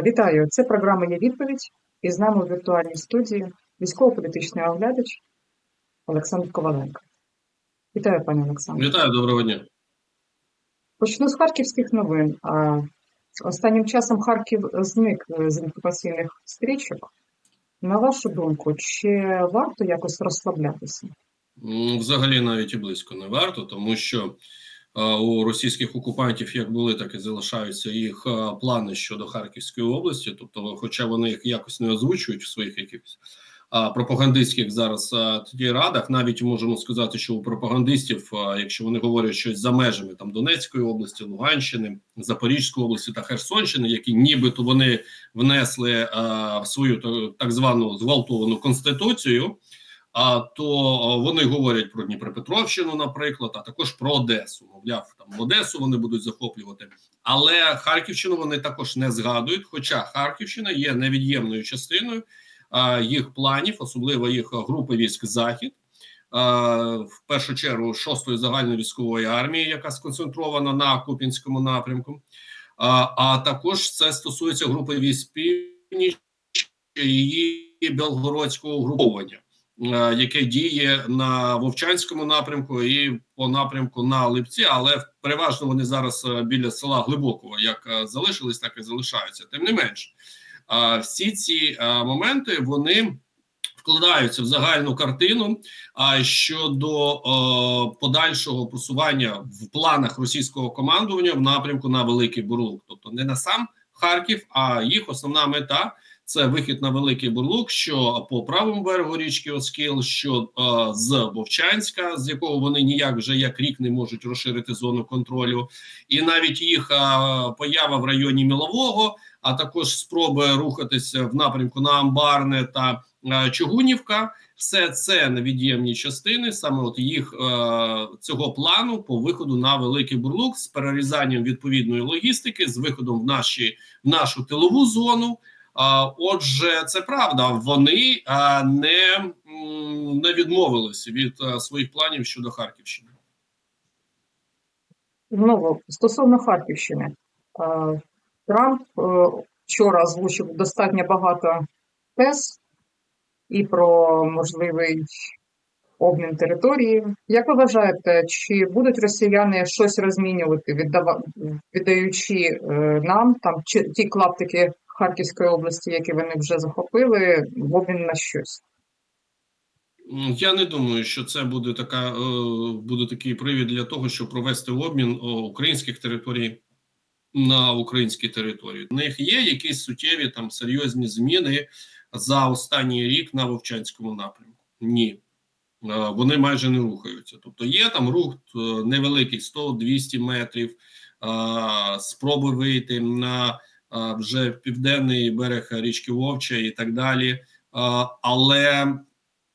Вітаю! Це програма «Є відповідь» і з нами у віртуальній студії військово-політичний оглядач Олександр Коваленко. Вітаю, пане Олександре. Вітаю, доброго дня. Почну з харківських новин. Останнім часом Харків зник з інформаційних стрічок. На вашу думку, чи варто якось розслаблятися? Взагалі навіть і близько не варто, тому що у російських окупантів як були, так і залишаються їх плани щодо Харківської області. Тобто, хоча вони їх якось не озвучують в своїх якихось пропагандистських зараз тоді радах, навіть можемо сказати, що у пропагандистів, якщо вони говорять щось за межами там Донецької області, Луганщини, Запорізької області та Херсонщини, які нібито вони внесли в свою та- так звану зґвалтовану конституцію. А то вони говорять про Дніпропетровщину, наприклад, а також про Одесу. Мовляв, там Одесу вони будуть захоплювати, але Харківщину вони також не згадують. Хоча Харківщина є невід'ємною частиною їх планів, особливо їх групи військ Захід. В першу чергу шостої загальної військової армії, яка сконцентрована на Купінському напрямку. А, також це стосується групи військ північ і її Белгородського угруповання яке діє на Вовчанському напрямку і по напрямку на Липці, але переважно вони зараз е, біля села Глибокого, як е, залишились, так і залишаються. Тим не менш, е, всі ці е, моменти вони вкладаються в загальну картину. Щодо е, подальшого просування в планах російського командування в напрямку на Великий Бурлук, тобто не на сам Харків, а їх основна мета це вихід на великий бурлук, що по правому берегу річки Оскіл, що е, з Вовчанська, з якого вони ніяк вже як рік не можуть розширити зону контролю, і навіть їх е, поява в районі Мілового, а також спроби рухатися в напрямку на Амбарне та е, Чугунівка. Все це невід'ємні частини, саме от їх е, цього плану по виходу на великий бурлук з перерізанням відповідної логістики, з виходом в наші в нашу тилову зону. Отже, це правда. Вони не, не відмовилися від своїх планів щодо Харківщини. Знову, стосовно Харківщини. Трамп е, вчора озвучив достатньо багато тез і про можливий обмін території. Як ви вважаєте, чи будуть росіяни щось розмінювати, віддаючи е, нам там ті клаптики Харківської області, які вони вже захопили, в обмін на щось? Я не думаю, що це буде така е, буде такий привід для того, щоб провести обмін українських територій на українські території. У них є якісь суттєві там серйозні зміни за останній рік на Вовчанському напрямку? Ні. Е, Вони майже не рухаються. Тобто є там рух е, невеликий 100-200 метрів, спроби вийти на вже південний берег річки Вовча і так далі. Але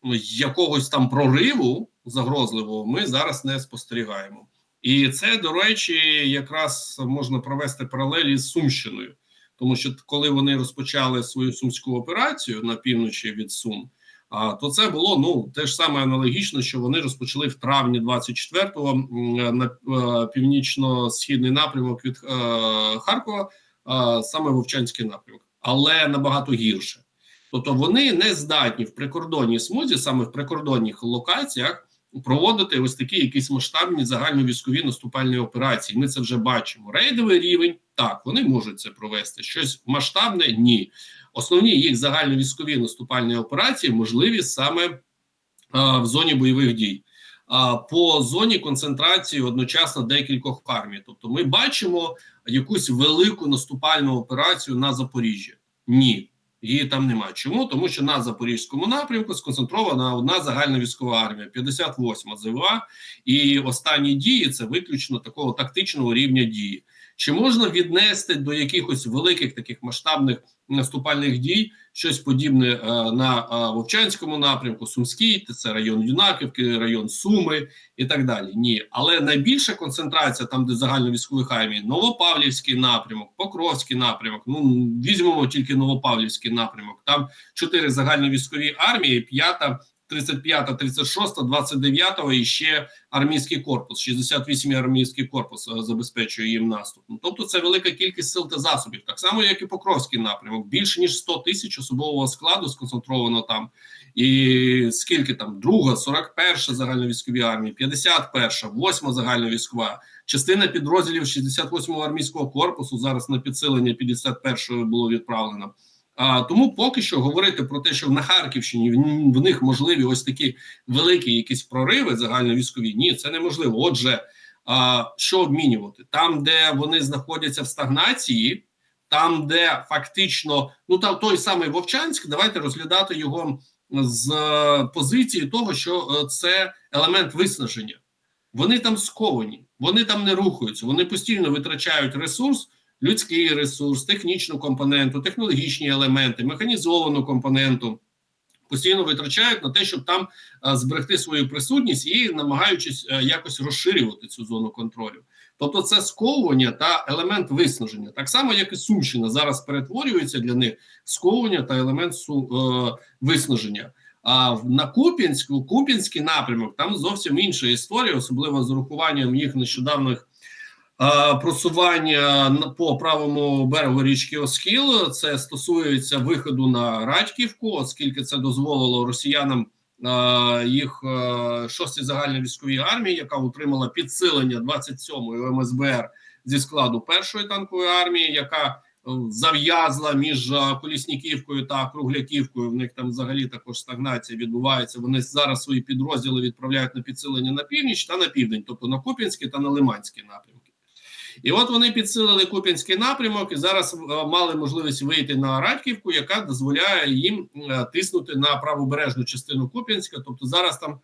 ну, якогось там прориву загрозливого ми зараз не спостерігаємо. І це, до речі, якраз можна провести паралелі з Сумщиною, тому що коли вони розпочали свою сумську операцію на півночі від Сум, а то це було ну те ж саме аналогічно, що вони розпочали в травні 24-го на е, північно-східний напрямок від е, Харкова, саме Вовчанський напрямок, але набагато гірше. Тобто вони не здатні в прикордонній смузі, саме в прикордонних локаціях, проводити ось такі якісь масштабні загальновійськові наступальні операції. Ми це вже бачимо. Рейдовий рівень так, вони можуть це провести. Щось масштабне ні. Основні їх загальновійськові наступальні операції можливі саме а, в зоні бойових дій. По зоні концентрації одночасно декількох армій. Тобто, ми бачимо якусь велику наступальну операцію на Запоріжжя. Ні, її там немає. Чому? Тому що на запорізькому напрямку сконцентрована одна загальна військова армія, 58 ЗВА, і останні дії це виключно такого тактичного рівня дії. Чи можна віднести до якихось великих таких масштабних наступальних дій щось подібне е, на е, Вовчанському напрямку, Сумський, це район Юнаківки, район Суми і так далі? Ні, але найбільша концентрація там, де загальновійськових армій, Новопавлівський напрямок, Покровський напрямок. Ну візьмемо тільки Новопавлівський напрямок. Там чотири загальновійськові армії, п'ята 35, 36, 29 і ще армійський корпус. 68 армійський корпус е, забезпечує їм наступ. Ну, тобто, це велика кількість сил та засобів, так само як і Покровський напрямок. Більше ніж 100 тисяч особового складу сконцентровано там. І скільки там друга, 41 загальновійськові армії, 51, 8 загальновійськова, частина підрозділів 68-го армійського корпусу зараз на підсилення 51-ї було відправлено. А тому поки що говорити про те, що на Харківщині в, них можливі ось такі великі якісь прориви загальновійськові, ні, це неможливо. Отже, а, що обмінювати там, де вони знаходяться в стагнації, там, де фактично ну там той самий Вовчанськ, давайте розглядати його з е, позиції того, що е, це елемент виснаження. Вони там сковані, вони там не рухаються, вони постійно витрачають ресурс, людський ресурс, технічну компоненту, технологічні елементи, механізовану компоненту. Постійно витрачають на те, щоб там а, зберегти свою присутність і намагаючись а, якось розширювати цю зону контролю. Тобто, це сковування та елемент виснаження, так само як і Сумщина зараз перетворюється для них сковування та елемент су, е, виснаження. А на Куп'янську, Куп'янський напрямок там зовсім інша історія, особливо з урахуванням їх нещодавних е, просування по правому берегу річки Оскіл. Це стосується виходу на Радьківку, оскільки це дозволило росіянам їх е, шостій загальної військовій армії, яка отримала підсилення 27-ї МСБР зі складу першої танкової армії, яка е, зав'язла між Колісніківкою та Кругляківкою. В них там взагалі також стагнація відбувається. Вони зараз свої підрозділи відправляють на підсилення на північ та на південь, тобто на Куп'янський та на Лиманський напрямки. І от вони підсилили Куп'янський напрямок і зараз е, мали можливість вийти на Радьківку, яка дозволяє їм е, тиснути на правобережну частину Куп'янська. Тобто зараз там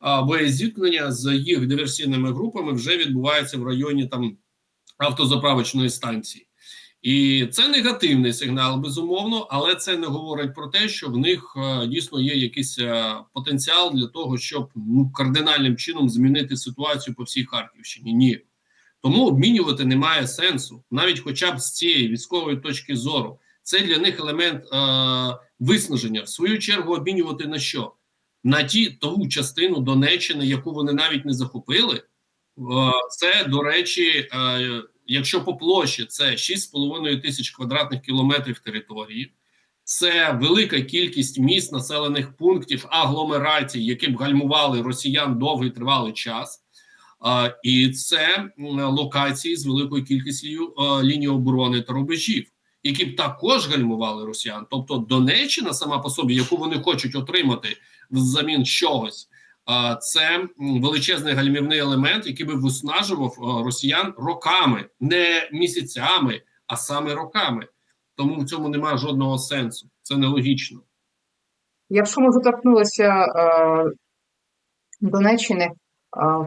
а, боєзіткнення з їх диверсійними групами вже відбувається в районі там автозаправочної станції. І це негативний сигнал, безумовно, але це не говорить про те, що в них е, дійсно є якийсь е, потенціал для того, щоб ну кардинальним чином змінити ситуацію по всій Харківщині. Ні. Тому обмінювати немає сенсу, навіть хоча б з цієї військової точки зору. Це для них елемент е, виснаження. В свою чергу обмінювати на що? На ті ту частину Донеччини, яку вони навіть не захопили. Е, це, до речі, е, якщо по площі це 6,5 тисяч квадратних кілометрів території, це велика кількість міст, населених пунктів, агломерацій, які б гальмували росіян довгий тривалий час. І це локації з великою кількістю ліній оборони та рубежів, які б також гальмували росіян. Тобто Донеччина сама по собі, яку вони хочуть отримати взамін чогось, це величезний гальмівний елемент, який би виснажував росіян роками, не місяцями, а саме роками. Тому в цьому немає жодного сенсу. Це нелогічно. Якщо ми заторкнулися е, Донеччини,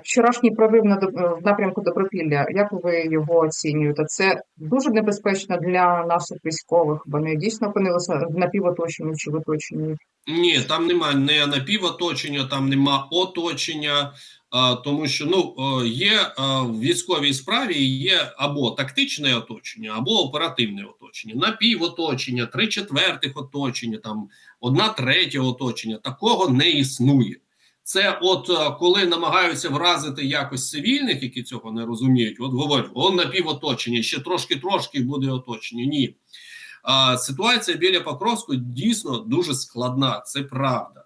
вчорашній прорив на в напрямку Добропілля, як ви його оцінюєте? Це дуже небезпечно для наших військових. Вони дійсно опинилися в напівоточенні чи в оточенні. Ні, там немає не напівоточення, там нема оточення, тому що ну е, є в військовій справі є або тактичне оточення, або оперативне оточення, напівоточення, три четвертих оточення, там одна третя оточення. Такого не існує. Це от е, коли намагаються вразити якось цивільних, які цього не розуміють, от говорять, он напівоточення, ще трошки-трошки буде оточення. Ні. А, ситуація біля Покровського дійсно дуже складна, це правда.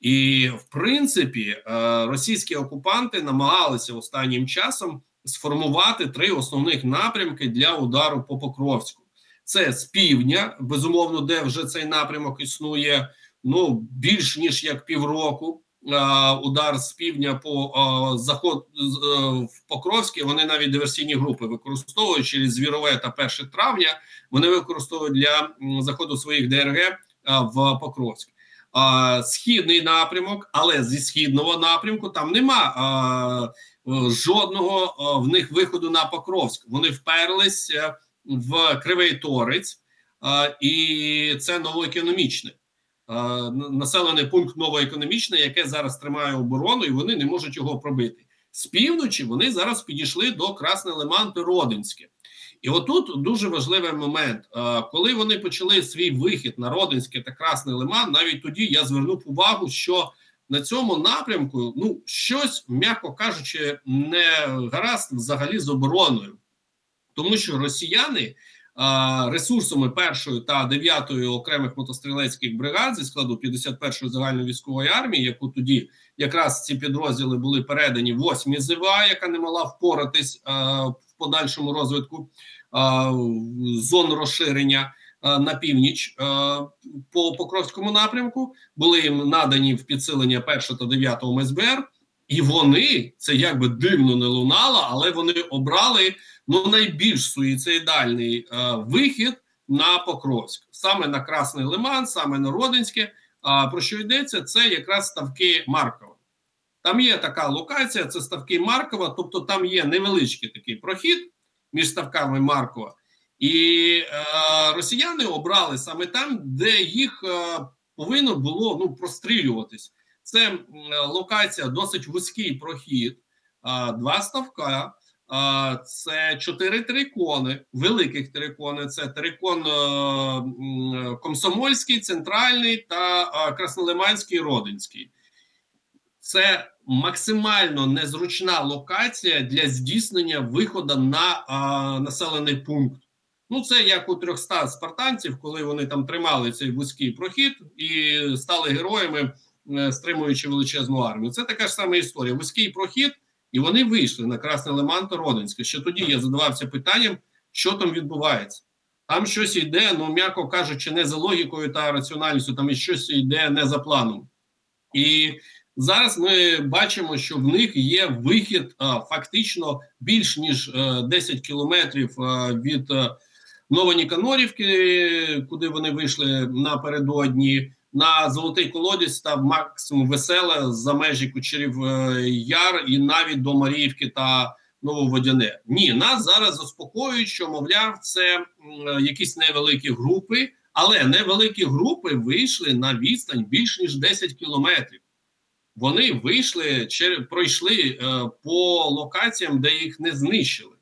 І в принципі, е, російські окупанти намагалися останнім часом сформувати три основних напрямки для удару по Покровську. Це з півдня, безумовно, де вже цей напрямок існує ну більш ніж як півроку. Е, Удар з півдня по е, заход е, в Покровське. Вони навіть диверсійні групи використовують через Звірове та 1 травня. Вони використовують для заходу своїх ДРГ в Покровськ. Східний напрямок, але зі східного напрямку там нема жодного в них виходу на Покровськ. Вони вперлися в Кривий Торець, і це новоекономічне. Н- населений пункт новоекономічне, яке зараз тримає оборону, і вони не можуть його пробити. З півночі вони зараз підійшли до Красне Лиман та Родинське. І отут дуже важливий момент. Е, Коли вони почали свій вихід на Родинське та Красний Лиман, навіть тоді я звернув увагу, що на цьому напрямку ну щось, м'яко кажучи, не гаразд взагалі з обороною, тому що росіяни ресурсами першої та дев'ятої окремих мотострілецьких бригад зі складу 51-ї загальної військової армії, яку тоді якраз ці підрозділи були передані восьмій ЗВА, яка не могла впоратись в подальшому розвитку зон розширення на північ по Покровському напрямку. Були їм надані в підсилення 1 та 9 МСБР, і вони це якби дивно не лунало, але вони обрали ну найбільш суїцидальний а, вихід на Покровськ, саме на Красний Лиман, саме на Родинське. А про що йдеться? Це якраз ставки Маркова. Там є така локація, це ставки Маркова, тобто там є невеличкий такий прохід між ставками Маркова, і е, росіяни обрали саме там, де їх е, повинно було ну прострілюватись. Це локація досить вузький прохід, два ставка. Це чотири трикони, великих трикони. Це трикон е, Комсомольський, центральний та Краснолиманський Родинський. Це максимально незручна локація для здійснення виходу на населений пункт. Ну, це як у 300 спартанців, коли вони там тримали цей вузький прохід і стали героями, стримуючи величезну армію. Це така ж сама історія. Вузький прохід, і вони вийшли на Красний Лиман та Родинське. Ще тоді я задавався питанням, що там відбувається. Там щось йде, ну м'яко кажучи, не за логікою та раціональністю, там і щось йде не за планом. І Зараз ми бачимо, що в них є вихід а, фактично більш ніж а, 10 кілометрів а, від а, Новоніканорівки, куди вони вийшли напередодні. На золотий колодязь став максимум веселе за межі кучерів яр і навіть до Маріївки та Нововодяне. Ні, нас зараз заспокоюють, що мовляв, це якісь невеликі групи, але невеликі групи вийшли на відстань більш ніж 10 кілометрів вони вийшли пройшли е, по локаціям, де їх не знищили.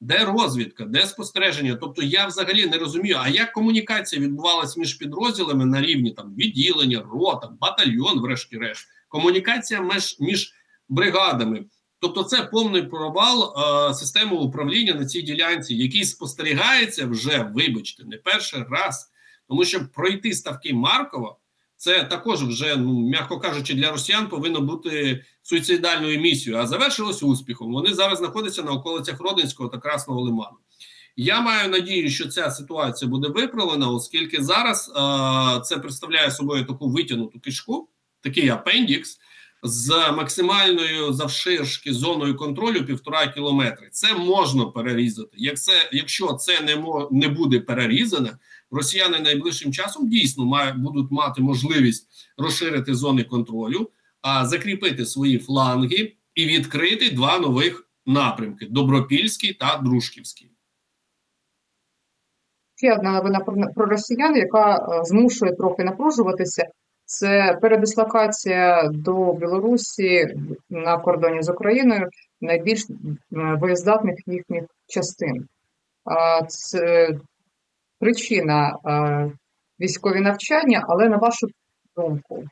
Де розвідка, де спостереження? Тобто я взагалі не розумію, а як комунікація відбувалася між підрозділами на рівні там відділення, рота, батальйон, врешті-решт, комунікація між, між бригадами. Тобто, це повний провал е, системи управління на цій ділянці, який спостерігається вже, вибачте, не перший раз, тому що пройти ставки Маркова. Це також вже, ну м'яко кажучи, для росіян повинно бути суїцидальною місією, а завершилось успіхом. Вони зараз знаходяться на околицях Родинського та Красного Лиману. Я маю надію, що ця ситуація буде виправлена, оскільки зараз е, це представляє собою таку витягнуту кишку, такий апендікс з максимальною завширшки зоною контролю півтора кілометри. Це можна перерізати. Якщо це не не буде перерізане, росіяни найближчим часом дійсно має, будуть мати можливість розширити зони контролю, а закріпити свої фланги і відкрити два нових напрямки: Добропільський та Дружківський. Ще одна новина про, росіян, яка е, змушує трохи напружуватися. Це передислокація до Білорусі на кордоні з Україною найбільш боєздатних їхніх частин. Це причина е, військові навчання, але на вашу думку,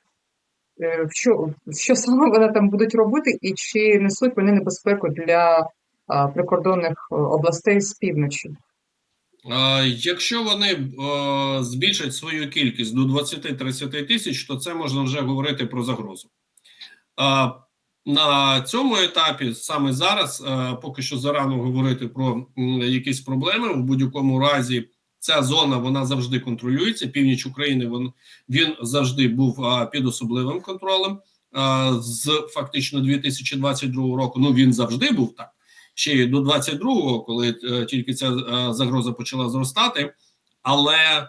е, що, що саме вони там будуть робити, і чи несуть вони небезпеку для е, прикордонних областей з півночі? Якщо вони збільшать свою кількість до 20-30 тисяч, то це можна вже говорити про загрозу. На цьому етапі саме зараз поки що зарано говорити про якісь проблеми. В будь-якому разі ця зона вона завжди контролюється. Північ України він, він завжди був е, під особливим контролем. Е, з фактично 2022 року. Ну він завжди був так. Ще й до 22-го, коли е, тільки ця е, загроза почала зростати. Але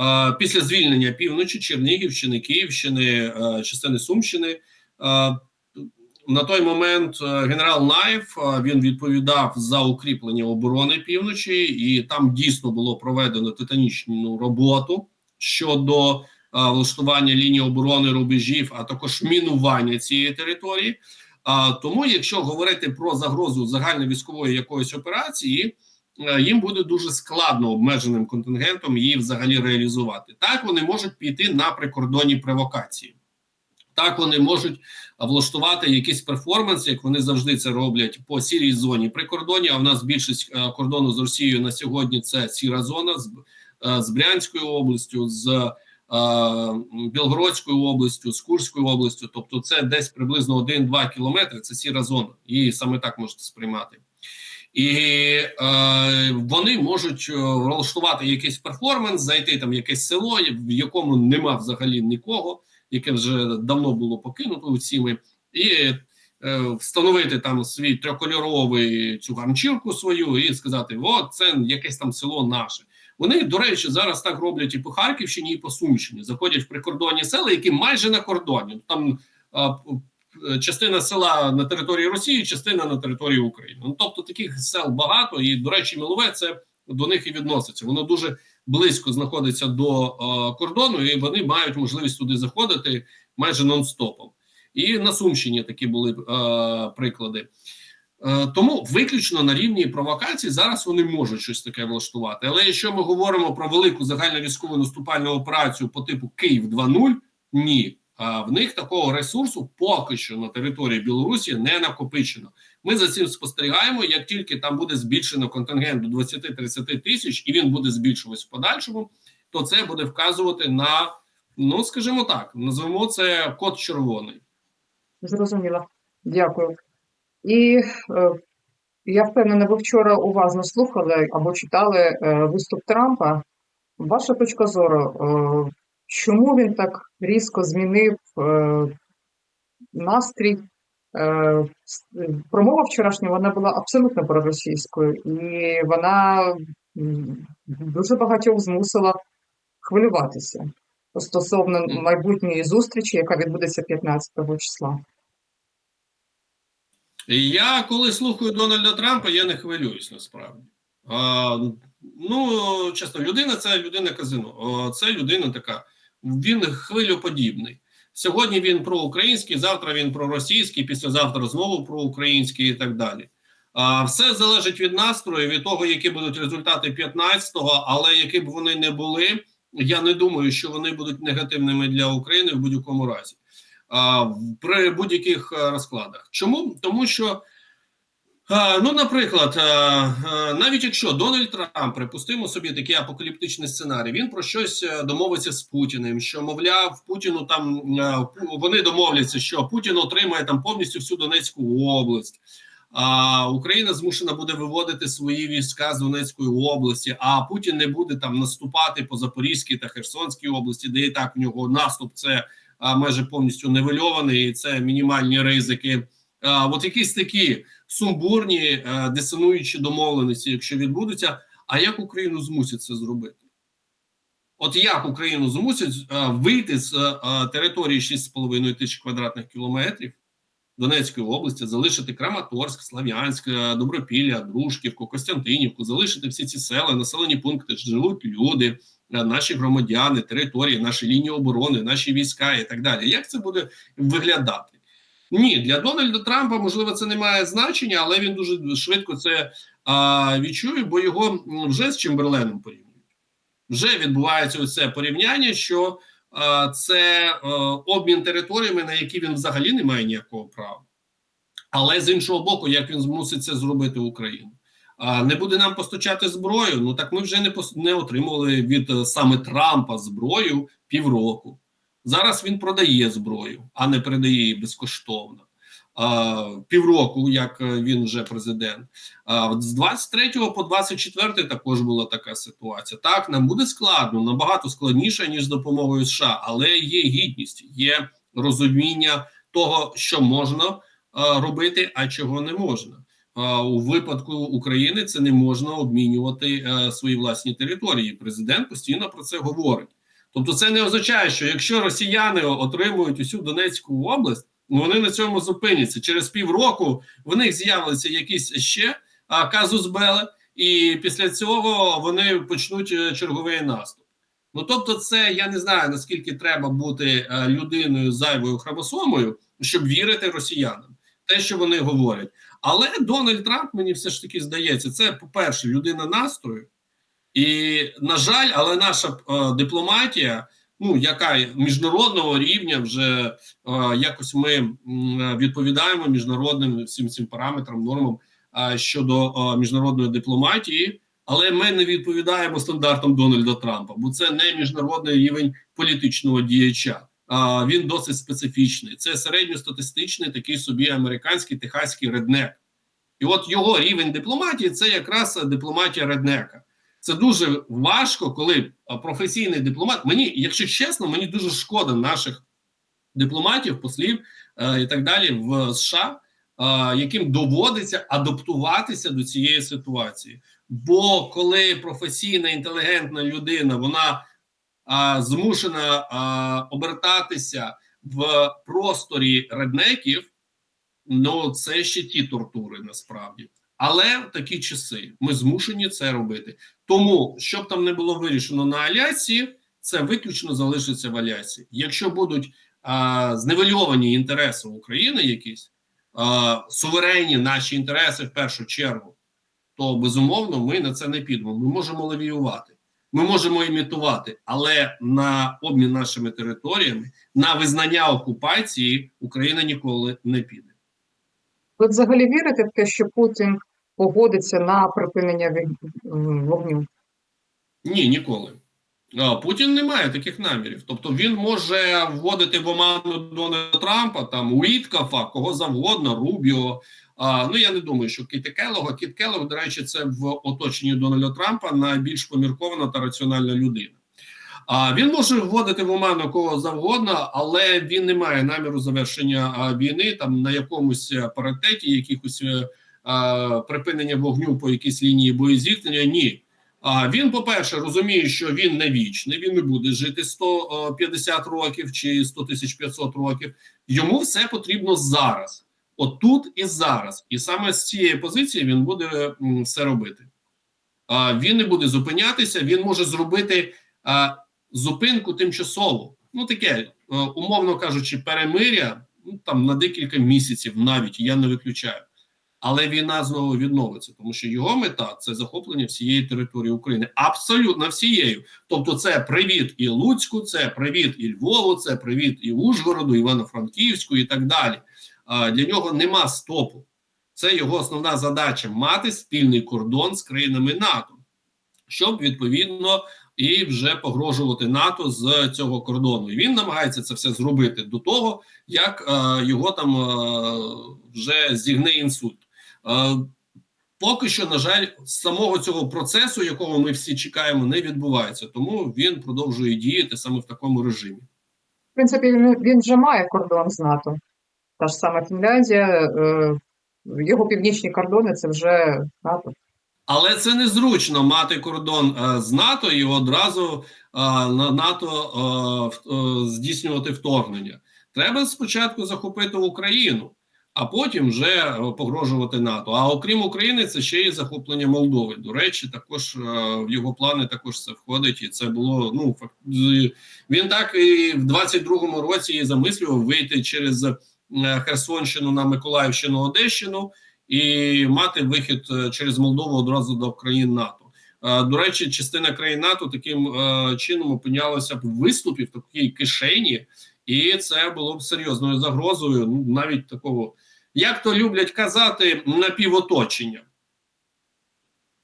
е, після звільнення півночі Чернігівщини, Київщини, е, частини Сумщини. Е, на той момент е, генерал Наєв е, він відповідав за укріплення оборони півночі, і там дійсно було проведено титанічну роботу щодо е, влаштування лінії оборони рубежів, а також мінування цієї території. А тому, якщо говорити про загрозу загальновійськової якоїсь операції, їм буде дуже складно обмеженим контингентом її взагалі реалізувати. Так вони можуть піти на прикордонні провокації. Так, вони можуть влаштувати якийсь перформанс, як вони завжди це роблять по сірій зоні при кордоні. А в нас більшість е, кордону з Росією на сьогодні це сіра зона з, е, з Брянською областю, з е, Білгородською областю, з Курською областю. Тобто, це десь приблизно 1-2 кілометри. Це сіра зона, і саме так можете сприймати. І е, вони можуть влаштувати якийсь перформанс, зайти там в якесь село, в якому нема взагалі нікого, яке вже давно було покинуто усіми, і е, встановити там свій трьохкольоровий цю ганчірку свою і сказати: о, це якесь там село наше. Вони, до речі, зараз так роблять і по Харківщині, і по Сумщині. Заходять в прикордонні села, які майже на кордоні. Там а, частина села на території Росії, частина на території України. Ну тобто таких сел багато, і до речі, Мілове це до них і відноситься. Воно дуже близько знаходиться до е, кордону, і вони мають можливість туди заходити майже нон-стопом. І на Сумщині такі були е, приклади. Е, тому виключно на рівні провокацій зараз вони можуть щось таке влаштувати. Але якщо ми говоримо про велику загальну військову наступальну операцію по типу Київ 2.0, ні. В них такого ресурсу поки що на території Білорусі не накопичено. Ми за цим спостерігаємо. Як тільки там буде збільшено контингент до 20-30 тисяч, і він буде збільшуватись в подальшому, то це буде вказувати на ну скажімо так, назвемо це код червоний. Зрозуміло. Дякую. І е, я впевнена, ви вчора уважно слухали або читали е, виступ Трампа. Ваша точка зору, е, чому він так різко змінив е, настрій? Е, промова вчорашня вона була абсолютно проросійською, і вона дуже багатьох змусила хвилюватися стосовно майбутньої зустрічі, яка відбудеться 15 числа. Я коли слухаю Дональда Трампа, я не хвилююсь насправді. А, Ну, чесно, людина це людина казино. Це людина така. Він хвилюподібний. Сьогодні він проукраїнський, завтра він проросійський, післязавтра знову проукраїнський і так далі. А, Все залежить від настрою, від того, які будуть результати 15-го, але які б вони не були, я не думаю, що вони будуть негативними для України в будь-якому разі. А, При будь-яких розкладах. Чому? Тому що. Ну, наприклад, навіть якщо Дональд Трамп припустимо собі такий апокаліптичний сценарій, він про щось домовиться з Путіним, що мовляв, Путіну там вони домовляться, що Путін отримає там повністю всю Донецьку область. А Україна змушена буде виводити свої війська з Донецької області, а Путін не буде там наступати по Запорізькій та Херсонській області, де і так в нього наступ це майже повністю невельований, і це мінімальні ризики. От якісь такі сумбурні а, дисонуючі домовленості, якщо відбудуться. А як Україну змусять це зробити? От як Україну змусять вийти з а, території 6,5 тисяч квадратних кілометрів Донецької області, залишити Краматорськ, Слав'янськ, Добропілля, Дружківку, Костянтинівку, залишити всі ці села, населені пункти, живуть люди, наші громадяни, території, наші лінії оборони, наші війська і так далі. Як це буде виглядати? Ні, для Дональда Трампа можливо це не має значення, але він дуже швидко це а, відчує, бо його вже з Чемберленом порівнюють. Вже відбувається ось порівняння, що а, це а, обмін територіями, на які він взагалі не має ніякого права. Але з іншого боку, як він змусить це зробити Україну? А не буде нам постачати зброю. Ну так ми вже не не отримували від саме Трампа зброю півроку. Зараз він продає зброю, а не передає її безкоштовно. Півроку, як він вже президент. З 23 по 24 також була така ситуація. Так, нам буде складно, набагато складніше, ніж з допомогою США, але є гідність, є розуміння того, що можна робити, а чого не можна. У випадку України це не можна обмінювати свої власні території. Президент постійно про це говорить. Тобто, це не означає, що якщо росіяни отримують усю Донецьку область, вони на цьому зупиняться. Через півроку в них з'явиться якийсь ще а, казус Беле, і після цього вони почнуть черговий наступ. Ну тобто, це я не знаю наскільки треба бути а, людиною зайвою хромосомою, щоб вірити росіянам, те, що вони говорять. Але Дональд Трамп мені все ж таки здається, це по перше, людина настрою. І, на жаль, але наша е, дипломатія ну яка міжнародного рівня вже е, якось ми відповідаємо міжнародним всім цим параметрам, нормам щодо е, міжнародної дипломатії, але ми не відповідаємо стандартам Дональда Трампа, бо це не міжнародний рівень політичного діяча. А він досить специфічний. Це середньостатистичний такий собі американський техаський реднек. І от його рівень дипломатії це якраз дипломатія реднека. Це дуже важко, коли професійний дипломат. Мені, якщо чесно, мені дуже шкода наших дипломатів, послів е, і так далі в США, е, яким доводиться адаптуватися до цієї ситуації. Бо коли професійна інтелігентна людина вона а, змушена а, обертатися в просторі реднеків, ну це ще ті тортури насправді. Але в такі часи ми змушені це робити. Тому, щоб там не було вирішено на Алясі, це виключно залишиться в Алясі. Якщо будуть а, зневельовані інтереси України, якісь а, суверенні наші інтереси в першу чергу, то безумовно ми на це не підемо. Ми можемо лавіювати, ми можемо імітувати, але на обмін нашими територіями, на визнання окупації Україна ніколи не піде. Ви взагалі вірите в те, що Путін погодиться на припинення вогню? Ні, ніколи. Путін не має таких намірів. Тобто він може вводити в оману Дональда Трампа, там Уіткафа, кого завгодно, Рубіо. А, ну я не думаю, що Кіт Келлога. Кіт Келлог, до речі, це в оточенні Дональда Трампа найбільш поміркована та раціональна людина. А він може вводити в оману кого завгодно, але він не має наміру завершення війни там на якомусь паритеті, якихось е, припинення вогню по якійсь лінії боєзіткнення. Ні. А він, по-перше, розуміє, що він не вічний, він не буде жити 150 років чи 100 тисяч 500 років. Йому все потрібно зараз, от тут і зараз. І саме з цієї позиції він буде все робити. А він не буде зупинятися, він може зробити а, зупинку тимчасову. Ну, таке, умовно кажучи, перемиря ну, там на декілька місяців навіть я не виключаю. Але війна знову відновиться, тому що його мета це захоплення всієї території України, абсолютно всією. Тобто, це привіт і Луцьку, це привіт і Львову, це привіт і Ужгороду, Івано-Франківську і так далі. Для нього нема стопу. Це його основна задача мати спільний кордон з країнами НАТО, щоб відповідно і вже погрожувати НАТО з цього кордону. І він намагається це все зробити до того, як е, його там е, вже зігне інсульт. Е, Поки що, на жаль, самого цього процесу, якого ми всі чекаємо, не відбувається, тому він продовжує діяти саме в такому режимі. В принципі, він, вже має кордон з НАТО. Та ж сама Фінляндія, е, його північні кордони це вже НАТО. Але це незручно мати кордон е, з НАТО і одразу на НАТО здійснювати вторгнення. Треба спочатку захопити Україну, а потім вже е, погрожувати НАТО. А окрім України, це ще й захоплення Молдови. До речі, також е, в його плани також це входить, і це було ну він так і в 22-му році і замислював вийти через е, Херсонщину на Миколаївщину, Одещину і мати вихід через Молдову одразу до країн НАТО. До речі, частина країн НАТО таким чином опинялася б в виступі в такій кишені, і це було б серйозною загрозою. Ну навіть такого, як то люблять казати, напівоточення.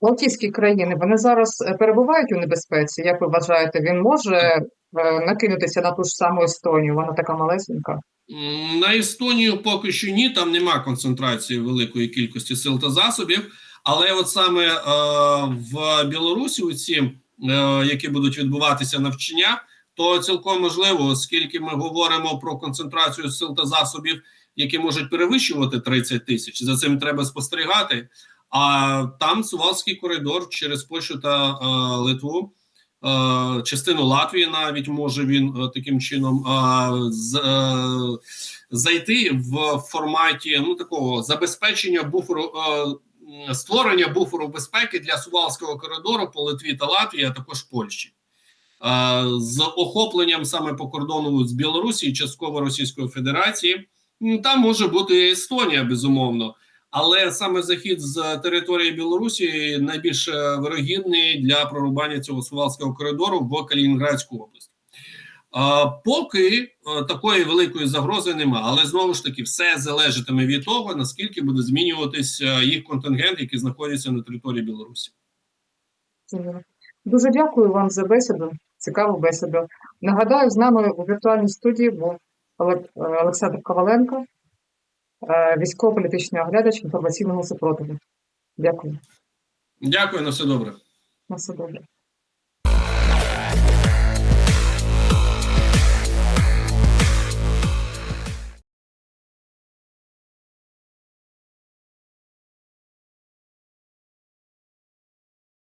Балтійські країни, вони зараз е, перебувають у небезпеці. Як ви вважаєте, він може е, накинутися на ту ж саму Естонію? Вона така малесенька. На Естонію поки що ні, там нема концентрації великої кількості сил та засобів. Але от саме е, в Білорусі, ці, е, які будуть відбуватися навчання, то цілком можливо, оскільки ми говоримо про концентрацію сил та засобів, які можуть перевищувати 30 тисяч. За цим треба спостерігати. А там Сувалський коридор через Польщу та е, Литву. Е, частину Латвії навіть може він е, таким чином е, з, е, зайти в форматі ну такого забезпечення буферу е, створення буферу безпеки для Сувалського коридору по Литві та Латвії, а також Польщі. Е, з охопленням саме по кордону з Білорусі, частково Російської Федерації, там може бути Естонія, безумовно. Але саме захід з території Білорусі найбільш е, вирогідний для прорубання цього Сувалського коридору в Калінінградську область. Поки е, такої великої загрози нема, але знову ж таки все залежатиме від того, наскільки буде змінюватись е, їх контингент, який знаходиться на території Білорусі. Дуже дякую вам за бесіду, цікаву бесіду. Нагадаю, з нами у віртуальній студії був Олександр Коваленко, е, військово-політичний оглядач інформаційного супротиву. Дякую. Дякую на все добре. На все добре.